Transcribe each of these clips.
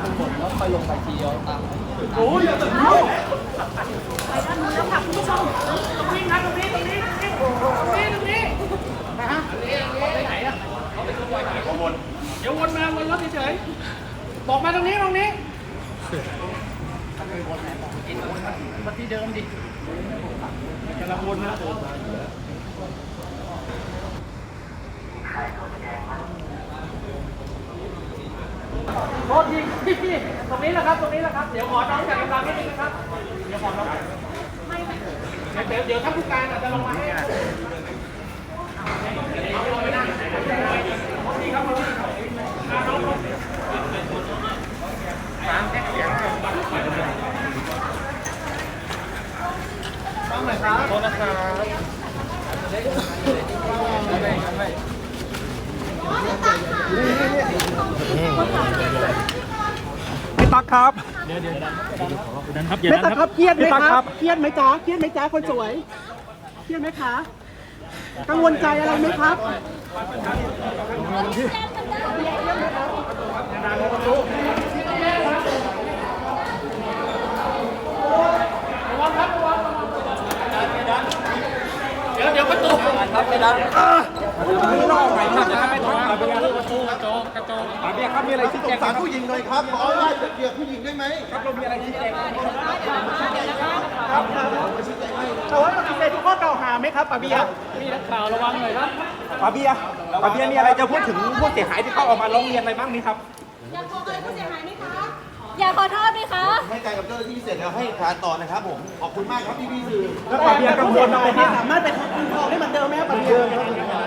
ทั้งหมดแล้วค่อยลงไปทีเดียวตามโอ้ยอย่าตื่นเต้นไปด้านนู้นแล้วค่ะคุณผู้ชมตรงนี้นะตรงนี้ตรงนี้ตรงนี้ตรงนี้ตรงนี้นะฮะไปไหนอะเขาไปขโมยไหนขโมยเดี๋ยววนมาวนรถเฉยๆบอกมาตรงนี้ตรงนี้มาที่เดิมดิกำลังวนนะ โทษทีพี่ตรงนี้แหละครับตรงนี้แหละครับ เดี๋ยวขอน้องจากกำลังนิดนึงนะครับ เดี๋ยวขอน้องไม่เดี๋ยวเดี๋ยวท่านผู้การอาจจะลงมาให้ต้องเลยครับโทษนะครับ พี่ตั๊ก ครับครับอย่าแม่นั้นตั๊กคครัรับบเครียดไหมพี่ตั๊กคครัรับบเครียดไหมจ๊ะเครียดไหมจ๊ะคนสวยเครียดไหมคะกังวลใจอะไรไหมครับเดี๋ยวเดี๋ยวประตูครับไม่ได้ปาเบียครับ มีอะไรชี้แจงสารผู้หญิงหน่อยครับขอไล่เกี่ยวผู้หญิงได้ไหมแต่ว่าปฏิเสธทุกข้อกล่าวหาไหมครับปาเบียพี่นักข่าวระวังหน่อยครับปาเบียปาเบียมีอะไรจะพูดถึงผู้เสียหายที่เขาออกมาร้องเรียนอะไรบ้างไหมครับ อยากขอโทษผู้เสียหายไหมคะ อยากขอโทษไหมคะ ให้การกับเจ้าหน้าที่เสร็จแล้วให้การต่อนะครับผม ขอบคุณมากครับพี่พี่ๆสื่อ แล้วปาเบียกังวลบ้างไหมฮะสามารถไปคุ้มครองได้เหมือนเดิมไหมครับปาเบีย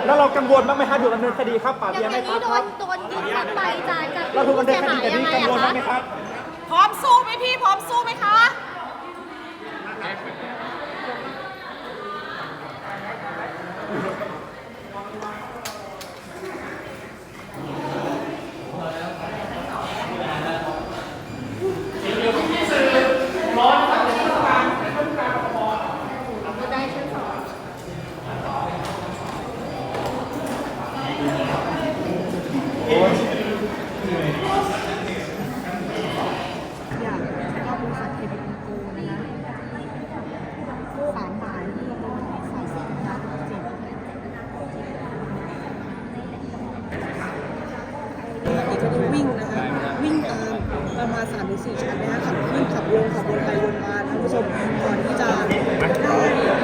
แล้วเรากังวลบ้างไหมฮะถูกดำเนินคดีครับปาอเบียเบียนี้ไม่ครับโดครับ นโดนยึดทรัพย์ ไปจากจากเราถูกผู้ดำเนินเสียคดีหายแต่ยังนี่ไงกังวลบ้างอะคะไหมครับ พร้อมสู้ไหมพี่ พร้อมสู้ไหมคะ อยากให้บริษัทเคเป็นโกนะคะสามหมายที่เราโดนสายสินค้าเจ็ดเอกก็วิ่งนะคะวิ่งตาม ประมาณสามถึงสี่ชั้นนะคะขับขึ้นขับลงขับวนไปวนมาท่านผู้ชมก่อนที่จะได้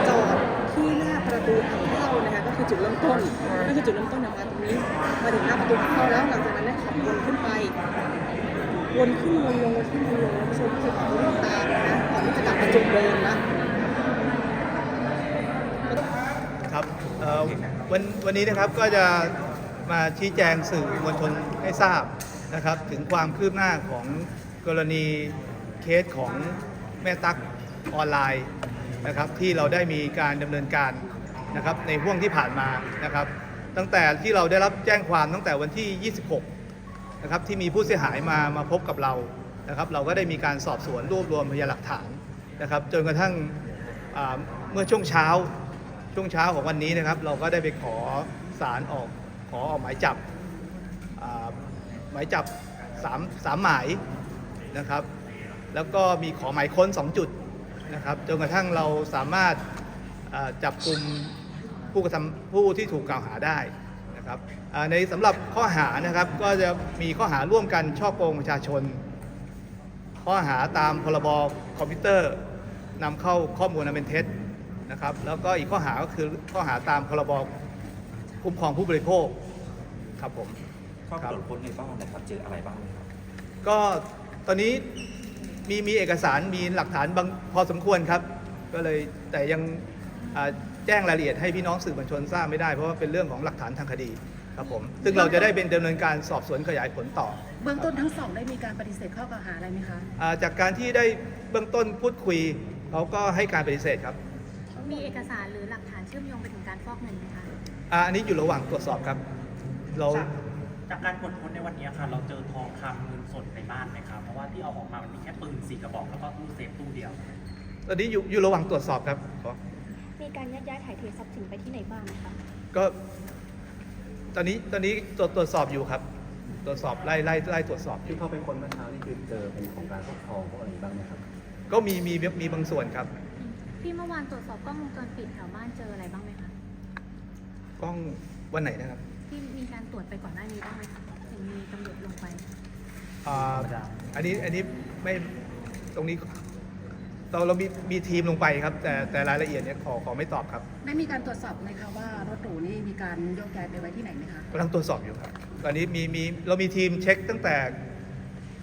จอดที่หน้าประตูทางเข้านะคะก็คือจุดเริ่มต้นก็คือจุดเริ่มต้นเนี่ยมาตรงนี้มาถึงหน้าประตูทางเข้าแล้วหลังจากนั้นเนี่ยขับวนขึ้นไปวนขึ้นวนลงวนขึ้นวนลงแล้วผู้ชมก็คือขับรถตามนะก่อนที่จะกลับมาจุดเดิมนะครับวันวันนี้นะครับก็จะมาชี้แจงสื่อมวลชนให้ทราบ นะครับถึงความคืบหน้าของกรณีเคสของแม่ตั๊กออนไลน์นะครับที่เราได้มีการดำเนินการนะครับในห่วงที่ผ่านมานะครับ ตั้งแต่ที่เราได้รับแจ้งความตั้งแต่วันที่ 26นะครับที่มีผู้เสียหายมามาพบกับเรานะครับ เราก็ได้มีการสอบสวนรวบรวมพยานหลักฐานนะครับ จนกระทั่งเมื่อช่วงเช้าช่วงเช้าของวันนี้นะครับ เราก็ได้ไปขอสารออกขอออกหมายจับ หมายจับสามสามหมายนะครับ แล้วก็มีขอหมายค้น 2 จุดนะครับจนกระทั่งเราสามารถจับกลุ่มผู้กระทำผู้ที่ถูกกล่าวหาได้นะครับในสำหรับข้อหานะครับก็จะมีข้อหาร่วมกันช่อโกงประชาชน ข้อหาตามพรบคอมพิวเตอร์นำเข้าข้อมูลอันเป็นเท็จนะครับแล้วก็อีกข้อหาก็คือข้อหาตามพรบคุ้มครองผู้บริโภคครับผม เข้าตรวจค้นในบ้านนะครับ เจออะไรบ้างไหมครับ ก็ตอนนี้มีมีเอกสารมีหลักฐานบางพอสมควรครับ ก็เลยแต่ยังอ่าแจ้งรายละเอียดให้พี่น้องสื่อมวลชนทราบไม่ได้เพราะว่าเป็นเรื่องของหลักฐานทางคดีครับผมซึ่งเราจะได้เป็นดำเนินการสอบสวนขยายผลต่อ เบื้องต้นทั้งสองได้มีการปฏิเสธข้อกล่าวหาอะไรไหมคะ อ่าจากการที่ได้เบื้องต้นพูดคุยเขาก็ให้การปฏิเสธครับมีเอกสารหรือหลักฐานเชื่อมโยงไปถึงการฟอกเงินไหมคะ อ่าอันนี้อยู่ระหว่างตรวจสอบครับ เรา จากจากการตรวจค้นในวันนี้ค่ะ เราเจอทองคำเงินสดในบ้านไหมครับ เพราะว่าที่เอาออกมามันมีแค่ปืนสี่กระบอกแล้วก็ตู้เซฟตู้เดียว ตอนนี้อยู่อยู่ระหว่างตรวจสอบครับขอมีการยัดย้ายถ่ายเททรัพย์สินไปที่ไหนบ้างไหมคะก็ ตอนนี้ตอนนี้ตรวจตรวจสอบอยู่ครับ ตรวจสอบไล่ไล่ไล่ตรวจสอบอยู่ที่เข้าไปคนเมื่อเช้านี่คือเจอเป็นของการครอบครองพวกอะไรบ้างไหมครับ ก็มีมีมีบางส่วนครับ พี่เมื่อวานตรวจสอบกล้องวงจรปิดแถวบ้านเจออะไรบ้างไหมคะกล้องวันไหนนะครับ ที่มีการตรวจไปก่อนหน้านี้บ้างไหมคะถึงมีตำรวจลงไป อ่าอันนี้อันนี้ไม่ตรงนี้ เราเรามีมีทีมลงไปครับ แต่แต่รายละเอียดเนี่ยขอขอไม่ตอบครับได้มีการตรวจสอบไหมคะว่ารถหรูนี่มีการโยกย้ายไปไว้ที่ไหนไหมคะกำลังตรวจสอบอยู่ครับตอนนี้มีมีเรามีทีมเช็คตั้งแต่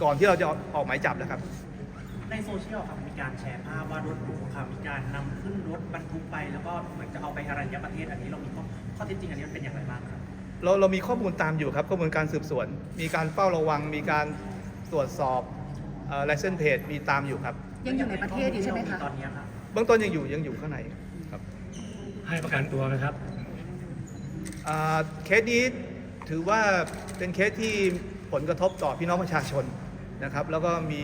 ก่อนที่เราจะออกหมายจับแล้วครับ ในโซเชียลครับมีการแชร์ภาพว่ารถหรูครับมีการนำขึ้นรถบรรทุกไป แล้วก็เหมือนจะเอาไปอรัญญประเทศอันนี้เรามีข้อข้อเท็จจริงอันนี้มันเป็นอย่างไรบ้างครับ เราเรามีข้อมูลตามอยู่ครับข้อมูลการสืบสวน มีการเฝ้าระวัง มีการตรวจสอบไลเซนเพจมีตามอยู่ครับ ยังอยู่ในประเทศอยู่ใช่ไหมคะตอนนี้ครับเบื้องต้นยังอยู่ยังอยู่ข้างในครับ ให้ประกันตัวไหมครับอ่าเคสนี้ถือว่าเป็นเคสที่ผลกระทบต่อพี่น้องประชาชนนะครับ แล้วก็มี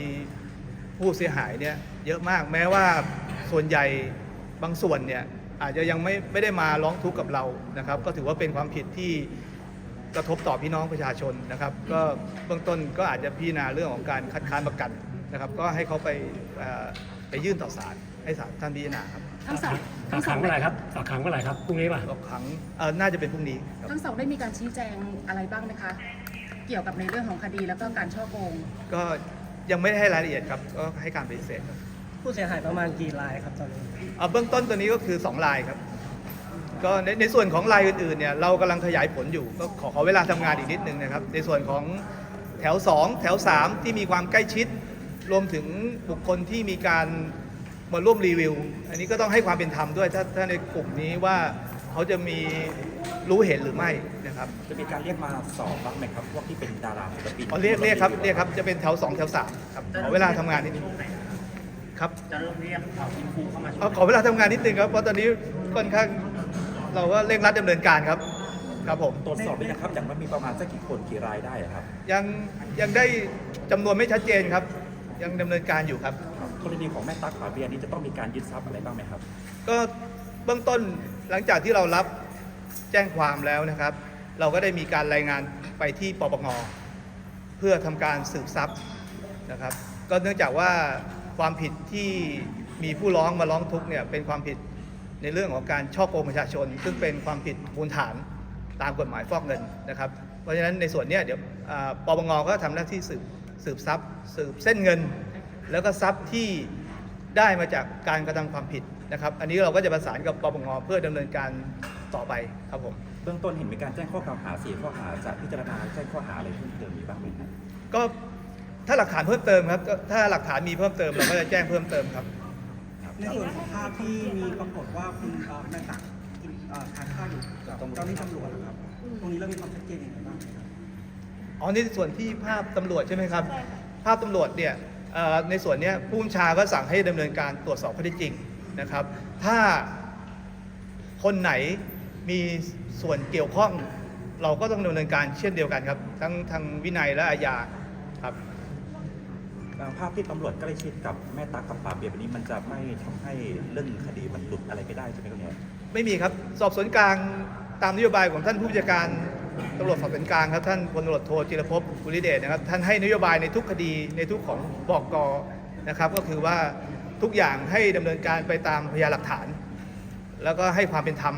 ผู้เสียหายเนี่ยเยอะมากแม้ว่าส่วนใหญ่บางส่วนเนี่ยอาจจะยังไม่ไม่ได้มาร้องทุกข์กับเรานะครับ ก็ถือว่าเป็นความผิดที่ กระทบต่อพี่น้องประชาชนนะครับ ก็เบื้องต้นก็อาจจะพิจารณาเรื่องของการคัดค้านประกันนะครับ ก็ให้เขาไปเอ่อไปยื่นต่อศาลให้ศาลท่านพิจารณาครับทั้งสองฝากขังเมื่อไหร่ครับฝากขังเมื่อไหร่ครับพรุ่งนี้ป่ะก็ขังเอ่อน่าจะเป็นพรุ่งนี้ครับทั้งสองได้มีการชี้แจงอะไรบ้างไหมคะ เกี่ยวกับในเรื่องของคดีแล้วก็การช่อโกง ก็ยังไม่ได้ให้รายละเอียดครับก็ให้การปฏิเสธครับ ผู้เสียหายประมาณกี่รายครับตอนนี้ เอ่อเบื้องต้นตัวนี้ก็คือ 2 ลายครับ ก็ในในส่วนของรายอื่นๆเนี่ยเรากำลังขยายผลอยู่ก็ขอขอเวลาทำงานอีกนิดนึงนะครับ ในส่วนของแถว 2 แถว 3 ที่มีความใกล้ชิด รวมถึงบุคคลที่มีการมาร่วมรีวิว อันนี้ก็ต้องให้ความเป็นธรรมด้วยถ้าถ้าในกลุ่มนี้ว่าเขาจะมีรู้เห็นหรือไม่นะครับจะมีการเรียกมาสอบบ้างไหมครับพวกที่เป็นดาราศิลปินอ๋อเรียกเรียกครับเรียกครับจะเป็นแถว 2 แถว 3 ครับขอเวลาทำงานนิดนึงช่วงไหนครับจะเริ่มเรียกเอาอินฟูเข้ามาช่วย เอาขอเวลาทำงานนิดนึงครับเพราะตอนนี้ค่อนข้าง เราก็เร่งรัดดำเนินการครับครับผมตรวจสอบด้วยนะครับอย่างมันมีประมาณสักกี่คนกี่รายได้อะครับยังยังได้จำนวนไม่ชัดเจนครับ ยังดำเนินการอยู่ครับกรณีของแม่ตั๊กฝาเบียร์นี้จะต้องมีการยึดทรัพย์อะไรบ้างไหมครับ ก็เบื้องต้นหลังจากที่เรารับแจ้งความแล้วนะครับ เราก็ได้มีการรายงานไปที่ปปงเพื่อทำการสืบทรัพย์นะครับ ก็เนื่องจากว่าความผิดที่มีผู้ร้องมาร้องทุกข์เนี่ยเป็นความผิด ในเรื่องของการช่อโกงประชาชน ซึ่งเป็นความผิดมูลฐานตามกฎหมายฟอกเงินนะครับ เพราะฉะนั้นในส่วนเนี้ยเดี๋ยวอ่าปปงก็ทำหน้าที่สืบสืบทรัพย์ สืบเส้นเงิน แล้วก็ทรัพย์ที่ได้มาจากการกระทำความผิดนะครับ อันนี้เราก็จะประสานกับปปงเพื่อดำเนินการต่อไปครับผมเบื้องต้นเห็นมีการแจ้งข้อกล่าวหาสี่ข้อหาจะพิจารณาแจ้งข้อหาอะไรเพิ่มเติมมีบ้างไหมครับก็ถ้าหลักฐานเพิ่มเติมครับก็ถ้าหลักฐานมีเพิ่มเติมเราก็จะแจ้งเพิ่มเติมครับ ในส่วนของภาพที่มีปรากฏว่าคุณเอ่อแม่ตักกินเอ่อทานข้าวอยู่กับเจ้าหน้าที่ตำรวจนะครับ ตรงนี้เรามีความชัดเจนยังไงบ้างครับ อ๋อในส่วนที่ภาพตำรวจใช่ไหมครับภาพตำรวจเนี่ยเอ่อในส่วนเนี้ยผู้บัญชาก็สั่งให้ดำเนินการตรวจสอบข้อเท็จจริงนะครับ ถ้าคนไหนมีส่วนเกี่ยวข้อง เราก็ต้องดำเนินการเช่นเดียวกันครับ ทั้งทางวินัยและอาญาครับ ภาพที่ตำรวจใกล้ชิดกับแม่ตั๊กกับฝาเบียร์แบบนี้มันจะไม่ทำให้เรื่องคดีมันหลุดอะไรไปได้ใช่ไหมครับเนี่ยไม่มีครับสอบสวนกลางตามนโยบายของท่านผู้บัญชาการตำรวจสอบสวนกลางครับท่านพลตำรวจโทจิรภพบุริเดชนะครับท่านให้นโยบายในทุกคดีในทุกของบอกกนะครับ ก็คือว่าทุกอย่างให้ดำเนินการไปตามพยานหลักฐาน แล้วก็ให้ความเป็นธรรม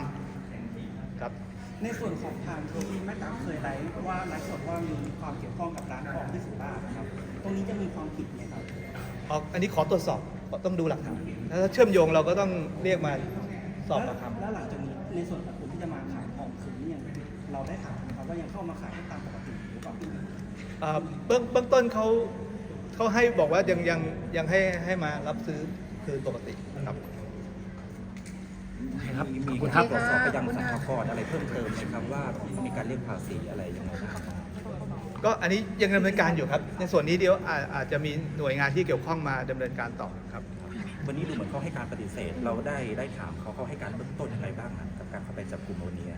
ในส่วนของทางที่แม่ตั๊กเคยไลฟ์ว่าไลฟ์สดว่ามีความเกี่ยวข้องกับร้านทองที่สุราษฎร์นะครับ ตรงนี้จะมีความผิดไหมครับออกอันนี้ขอตรวจสอบต้องดูหลักฐานถ้าเชื่อมโยงเราก็ต้องเรียกมาสอบปากคำแล้วหลังจากนี้ในส่วนของคนที่จะมาขายทองคืนนี่ยังเราได้ถามไหมครับว่ายังเข้ามาขายได้ตามปกติหรือเปล่าเอ่อเบื้องเบื้องต้นเขาเขาให้บอกว่ายังยังยังให้ให้มารับซื้อคืนปกติครับ ครับมีมีขอบคุณกาครัรบตรวจสอบไปยังสรรพากรอะไรเพิ่มเติมไหมครับว่ามีการเรียกภาษีอะไรยังไงบ้างก็อันนี้ยังดำเนินการอยู่ครับ ในส่วนนี้เดี๋ยวอาอาจจะมีหน่วยงานที่เกี่ยวข้องมาดำเนินการต่อครับ วันนี้ดูเหมือนเขาให้การปฏิเสธ เราได้ได้ถามเขาเขาให้การเบื้องต้นยังไงบ้างครับกับการเข้าไปจับกลุ่มวันนี้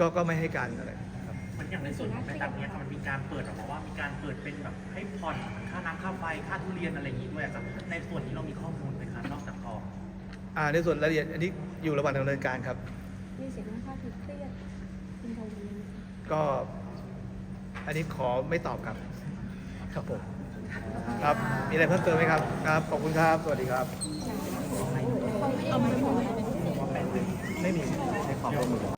ก็ก็ไม่ให้การอะไรครับมันอย่างในส่วนของแม่ตั๊กเนี้ยค่ะมันมีการเปิดออกมาว่ามีการเปิดเป็นแบบให้ผ่อนค่าน้ำค่าไฟค่าทุเรียนอะไรอย่างนี้ด้วยครับในส่วนนี้เรามีข้อมูลไหมครับนอกจากท องอ่าในส่วนรายละเอียดอันนี้อยู่ระหว่างดำเนินการครับ มีเสียงค่าผิดเครียดคุณทวีก็อันนี้ขอไม่ตอบครับ ครับผมครับ มีอะไรเพิ่มเติมไหมครับครับ ขอบคุณครับ สวัสดีครับ ไม่มีให้ความร่วมมือ